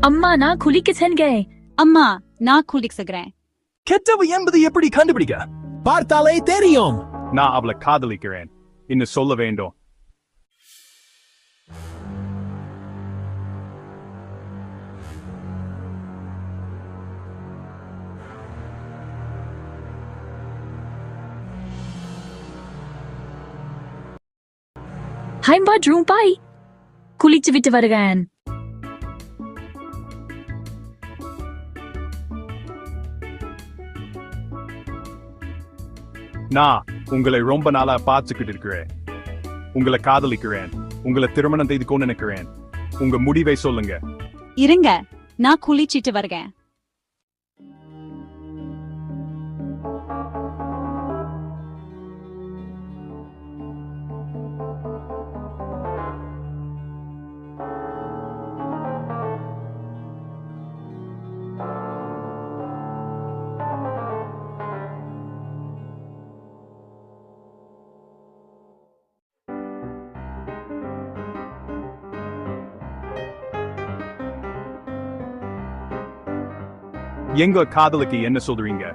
அம்மா நான் குளிக்க சென்றேன் அம்மா நான் குளிக்கிறேன் கெட்டவ என்பது எப்படி கண்டுபிடிக்க? பார்த்தாலே தெரியும். நான் அவளை காதலிக்கிறேன். இன்னும் சொல்ல வேண்டும். ஐம்பது ரூபாய் குளிச்சு விட்டு வருகிறேன். நான் உங்களை ரொம்ப நாளா பார்த்துக்கிட்டு இருக்கிறேன். உங்களை காதலிக்கிறேன். உங்களை திருமணம் செய்து கொண்டு நினைக்கிறேன் உங்க முடிவை சொல்லுங்க. இருங்க நான் குளிச்சிட்டு வருகிறேன். எங்க காதலுக்கு என்ன சொல்றீங்க?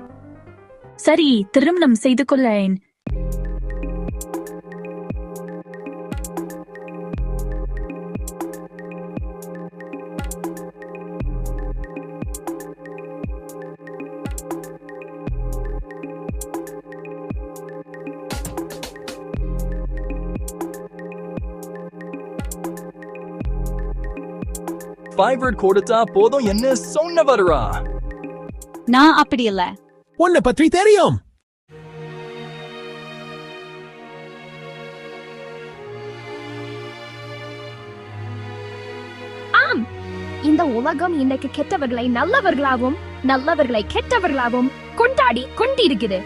சரி திருமணம் செய்து கொள்ளேன். ஃபைவர் கொடுத்தா போதும். என்ன சொன்ன வருவா நான் அப்படி இல்ல. உன்னை பற்றி தெரியும். இந்த உலகம் இன்னைக்கு கெட்டவர்களை நல்லவர்களாகவும் நல்லவர்களை கெட்டவர்களாகவும் கொண்டாடி கொண்டிருக்குது